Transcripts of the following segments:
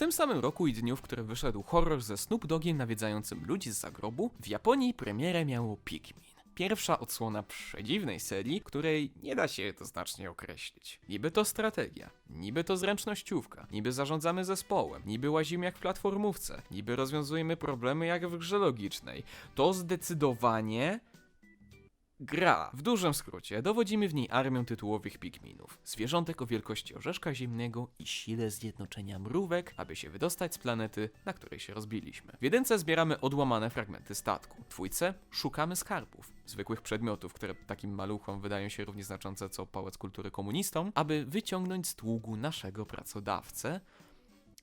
tym samym roku i dniu, w którym wyszedł horror ze Snoop Dogiem nawiedzającym ludzi z zagrobu, w Japonii premierę miało Pikmin. Pierwsza odsłona przedziwnej serii, której nie da się jednoznacznie określić. Niby to strategia, niby to zręcznościówka, niby zarządzamy zespołem, niby łazimy jak w platformówce, niby rozwiązujemy problemy jak w grze logicznej. To zdecydowanie Gra. W dużym skrócie, dowodzimy w niej armią tytułowych pikminów. Zwierzątek o wielkości orzeszka ziemnego i sile zjednoczenia mrówek, aby się wydostać z planety, na której się rozbiliśmy. W jedynce zbieramy odłamane fragmenty statku. W dwójce szukamy skarbów. Zwykłych przedmiotów, które takim maluchom wydają się równie znaczące co pałac kultury komunistom, aby wyciągnąć z długu naszego pracodawcę,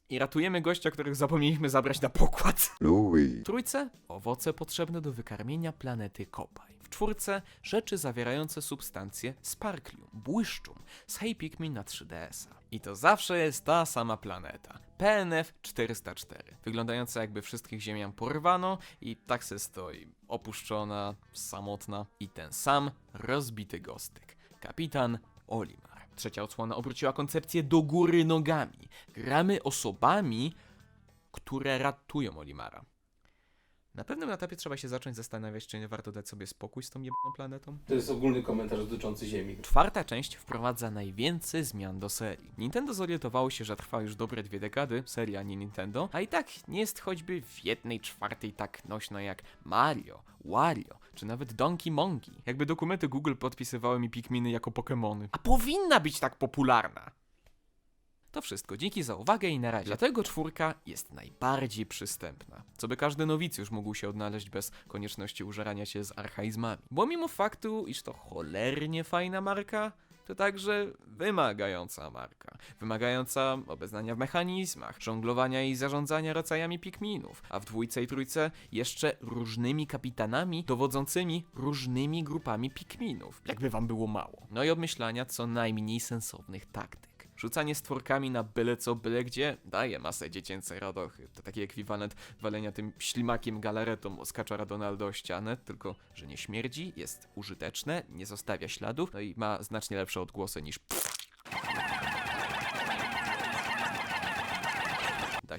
i ratujemy gościa, których zapomnieliśmy zabrać na pokład. Louis. W trójce owoce potrzebne do wykarmienia planety Kopaj. W czwórce rzeczy zawierające substancje sparklium, błyszczum z Hey Pikmin na 3DS-a. I to zawsze jest ta sama planeta. PNF 404, wyglądająca jakby wszystkich ziemian porwano i tak se stoi, opuszczona, samotna i ten sam rozbity gostyk. Kapitan Olimar. Trzecia odsłona obróciła koncepcję do góry nogami. Gramy osobami, które ratują Olimara. Na pewnym etapie trzeba się zacząć zastanawiać, czy nie warto dać sobie spokój z tą jebaną planetą. To jest ogólny komentarz dotyczący Ziemi. Czwarta część wprowadza najwięcej zmian do serii. Nintendo zorientowało się, że trwa już dobre dwie dekady, seria nie Nintendo, a i tak nie jest choćby w jednej czwartej tak nośna jak Mario, Wario, czy nawet Donkey Monkey. Jakby dokumenty Google podpisywały mi Pikminy jako Pokémony. A powinna być tak popularna! To wszystko, dzięki za uwagę i na razie. Dlatego czwórka jest najbardziej przystępna, co by każdy nowicjusz mógł się odnaleźć bez konieczności użerania się z archaizmami. Bo mimo faktu, iż to cholernie fajna marka, to także wymagająca marka. Wymagająca obeznania w mechanizmach, żonglowania i zarządzania rodzajami pikminów, a w dwójce i trójce jeszcze różnymi kapitanami dowodzącymi różnymi grupami pikminów. Jakby wam było mało. No i obmyślania co najmniej sensownych taktyk. Rzucanie stworkami na byle co, byle gdzie daje masę dziecięcej radochy. To taki ekwiwalent walenia tym ślimakiem galaretą z kaczora Donaldo o ścianę, tylko że nie śmierdzi, jest użyteczne, nie zostawia śladów, no i ma znacznie lepsze odgłosy niż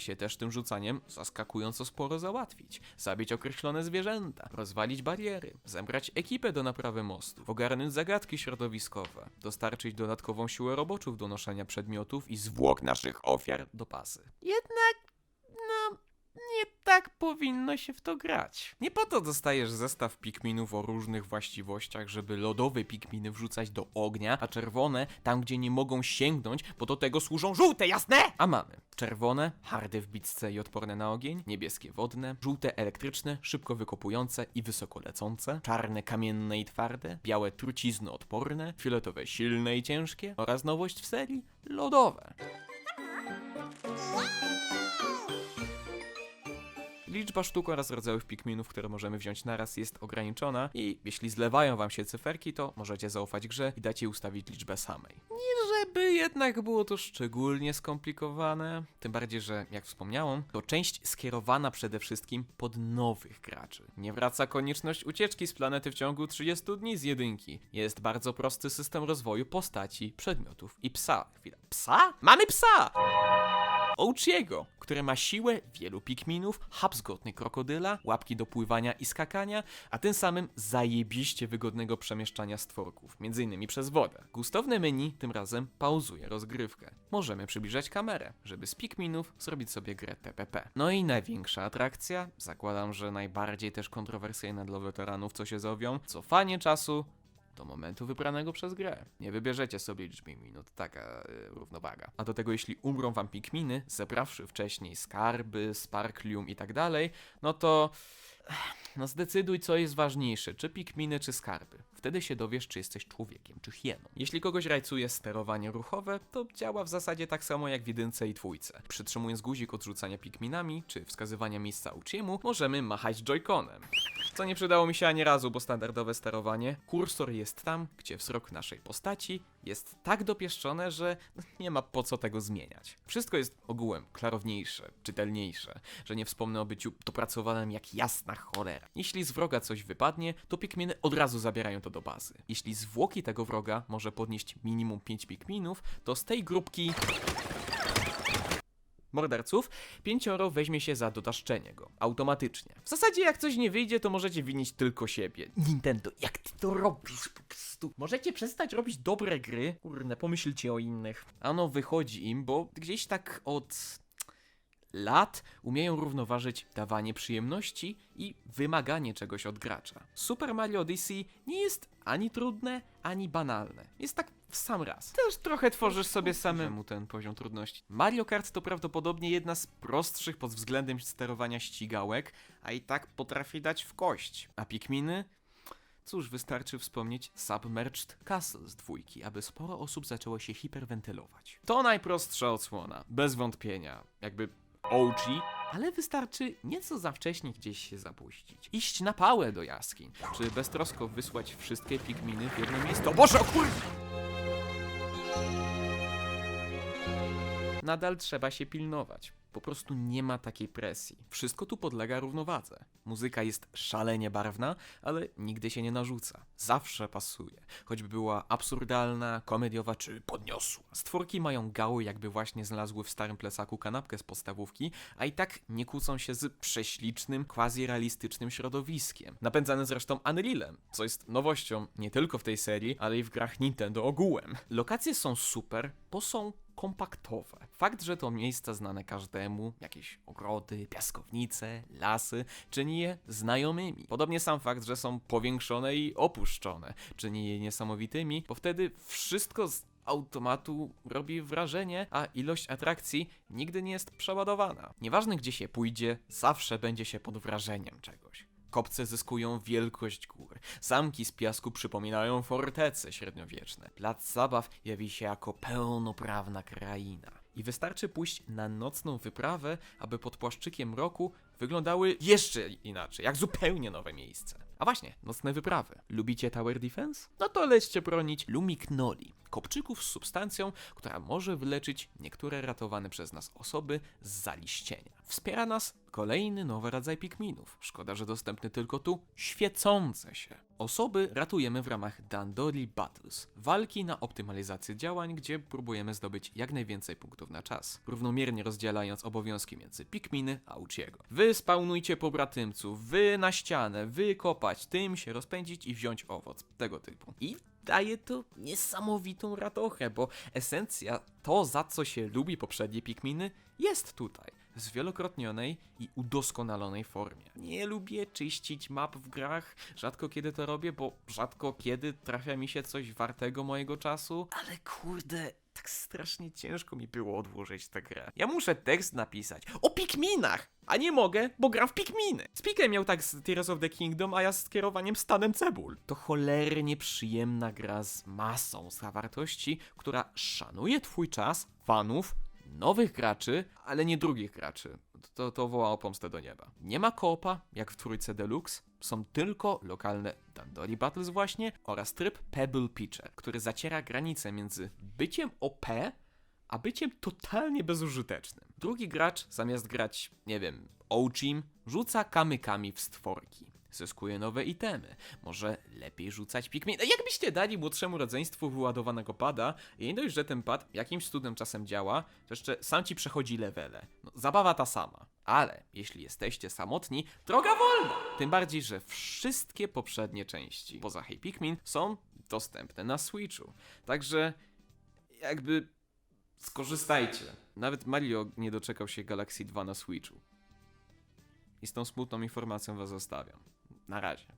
Się też tym rzucaniem zaskakująco sporo załatwić. Zabić określone zwierzęta, rozwalić bariery, zebrać ekipę do naprawy mostu, ogarnąć zagadki środowiskowe, dostarczyć dodatkową siłę roboczów do noszenia przedmiotów i zwłok naszych ofiar do pasy. Jednak, nie tak powinno się w to grać. Nie po to dostajesz zestaw pikminów o różnych właściwościach, żeby lodowe pikminy wrzucać do ognia, a czerwone tam, gdzie nie mogą sięgnąć, bo do tego służą żółte, jasne? A mamy czerwone, harde w bitce i odporne na ogień, niebieskie wodne, żółte elektryczne, szybko wykopujące i wysoko lecące, czarne kamienne i twarde, białe trucizno odporne, fioletowe silne i ciężkie oraz nowość w serii lodowe. Liczba sztuk oraz rodzajów pikminów, które możemy wziąć naraz jest ograniczona i jeśli zlewają wam się cyferki, to możecie zaufać grze i dać jej ustawić liczbę samej. Nie żeby jednak było to szczególnie skomplikowane, tym bardziej, że jak wspomniałem, to część skierowana przede wszystkim pod nowych graczy. Nie wraca konieczność ucieczki z planety w ciągu 30 dni z jedynki. Jest bardzo prosty system rozwoju postaci, przedmiotów i psa. Chwila, psa? Mamy psa! Ouchiego, które ma siłę wielu pikminów, hap zgodny krokodyla, łapki do pływania i skakania, a tym samym zajebiście wygodnego przemieszczania stworków, m.in. przez wodę. Gustowne menu tym razem pauzuje rozgrywkę. Możemy przybliżać kamerę, żeby z pikminów zrobić sobie grę TPP. No i największa atrakcja, zakładam, że najbardziej też kontrowersyjna dla weteranów, co się zowią, cofanie czasu do momentu wybranego przez grę. Nie wybierzecie sobie liczby minut, taka y, równowaga. A do tego jeśli umrą wam pikminy, zebrawszy wcześniej skarby, sparklium i tak dalej, no to... No zdecyduj, co jest ważniejsze, czy pikminy, czy skarby. Wtedy się dowiesz, czy jesteś człowiekiem, czy hieną. Jeśli kogoś rajcuje sterowanie ruchowe, to działa w zasadzie tak samo jak w jedynce i dwójce. Przytrzymując guzik odrzucania pikminami, czy wskazywania miejsca uciemu, możemy machać joyconem. Co nie przydało mi się ani razu, bo standardowe sterowanie, kursor jest tam, gdzie wzrok naszej postaci jest tak dopieszczone, że nie ma po co tego zmieniać. Wszystko jest ogółem klarowniejsze, czytelniejsze, że nie wspomnę o byciu dopracowanym jak jasna cholera. Jeśli z wroga coś wypadnie, to pikminy od razu zabierają to do bazy. Jeśli zwłoki tego wroga może podnieść minimum 5 pikminów, to z tej grupki morderców, pięcioro weźmie się za dotaszczenie go. Automatycznie. W zasadzie jak coś nie wyjdzie, to możecie winić tylko siebie. Nintendo, jak ty to robisz po prostu? Możecie przestać robić dobre gry? Kurde, pomyślcie o innych. Ano wychodzi im, bo gdzieś tak od lat umieją równoważyć dawanie przyjemności i wymaganie czegoś od gracza. Super Mario Odyssey nie jest ani trudne, ani banalne. Jest tak w sam raz. Też trochę tworzysz sobie samemu ten poziom trudności. Mario Kart to prawdopodobnie jedna z prostszych pod względem sterowania ścigałek, a i tak potrafi dać w kość. A Pikminy? Cóż, wystarczy wspomnieć Submerged Castle z dwójki, aby sporo osób zaczęło się hiperwentylować. To najprostsza odsłona, bez wątpienia. Jakby OG, ale wystarczy nieco za wcześnie gdzieś się zapuścić. Iść na pałę do jaskiń, czy beztrosko wysłać wszystkie pigminy w jedno miejsce. Boże, o. Nadal trzeba się pilnować. Po prostu nie ma takiej presji. Wszystko tu podlega równowadze. Muzyka jest szalenie barwna, ale nigdy się nie narzuca. Zawsze pasuje. Choćby była absurdalna, komediowa czy podniosła. Stworki mają gały, jakby właśnie znalazły w starym plecaku kanapkę z podstawówki, a i tak nie kłócą się z prześlicznym, quasi-realistycznym środowiskiem. Napędzane zresztą Unrealem, co jest nowością nie tylko w tej serii, ale i w grach Nintendo ogółem. Lokacje są super, bo są kompaktowe. Fakt, że to miejsca znane każdemu, jakieś ogrody, piaskownice, lasy, czyni je znajomymi. Podobnie sam fakt, że są powiększone i opuszczone, czyni je niesamowitymi, bo wtedy wszystko z automatu robi wrażenie, a ilość atrakcji nigdy nie jest przeładowana. Nieważne gdzie się pójdzie, zawsze będzie się pod wrażeniem czegoś. Kopce zyskują wielkość gór. Zamki z piasku przypominają fortece średniowieczne. Plac zabaw jawi się jako pełnoprawna kraina. I wystarczy pójść na nocną wyprawę, aby pod płaszczykiem roku wyglądały jeszcze inaczej, jak zupełnie nowe miejsce. A właśnie, nocne wyprawy. Lubicie Tower Defense? No to lećcie bronić Lumiknoli, kopczyków z substancją, która może wyleczyć niektóre ratowane przez nas osoby z zaliścienia. Wspiera nas kolejny nowy rodzaj pikminów. Szkoda, że dostępny tylko tu, świecące się. Osoby ratujemy w ramach Dandori Battles, walki na optymalizację działań, gdzie próbujemy zdobyć jak najwięcej punktów na czas, równomiernie rozdzielając obowiązki między Pikminy a Uchiego. Wy spawnujcie pobratymców, wy na ścianę, wy kopać, tym się rozpędzić i wziąć owoc, tego typu. I daje to niesamowitą radochę, bo esencja, to za co się lubi poprzednie Pikminy, jest tutaj, zwielokrotnionej i udoskonalonej formie. Nie lubię czyścić map w grach, rzadko kiedy to robię, bo rzadko kiedy trafia mi się coś wartego mojego czasu, ale kurde, tak strasznie ciężko mi było odłożyć tę grę. Ja muszę tekst napisać o Pikminach, a nie mogę, bo gram w Pikminy. Speaker miał tak z Tears of the Kingdom, a ja z kierowaniem stanem cebul. To cholernie przyjemna gra z masą zawartości, która szanuje twój czas, fanów, nowych graczy, ale nie drugich graczy. To, to woła o pomstę do nieba. Nie ma koopa, jak w trójce Deluxe. Są tylko lokalne Dandori Battles właśnie oraz tryb Pebble Pitcher, który zaciera granicę między byciem OP, a byciem totalnie bezużytecznym. Drugi gracz, zamiast grać, nie wiem, Ochim, rzuca kamykami w stworki. Zyskuje nowe itemy. Może lepiej rzucać pikmin. Jakbyście dali młodszemu rodzeństwu wyładowanego pada i nie dość, że ten pad jakimś cudem czasem działa, to jeszcze sam ci przechodzi levele. No, zabawa ta sama. Ale jeśli jesteście samotni, droga wolna! Tym bardziej, że wszystkie poprzednie części, poza Hey Pikmin, są dostępne na Switchu. Także jakby skorzystajcie. Nawet Mario nie doczekał się Galaxy 2 na Switchu. I z tą smutną informacją was zostawiam. Na razie.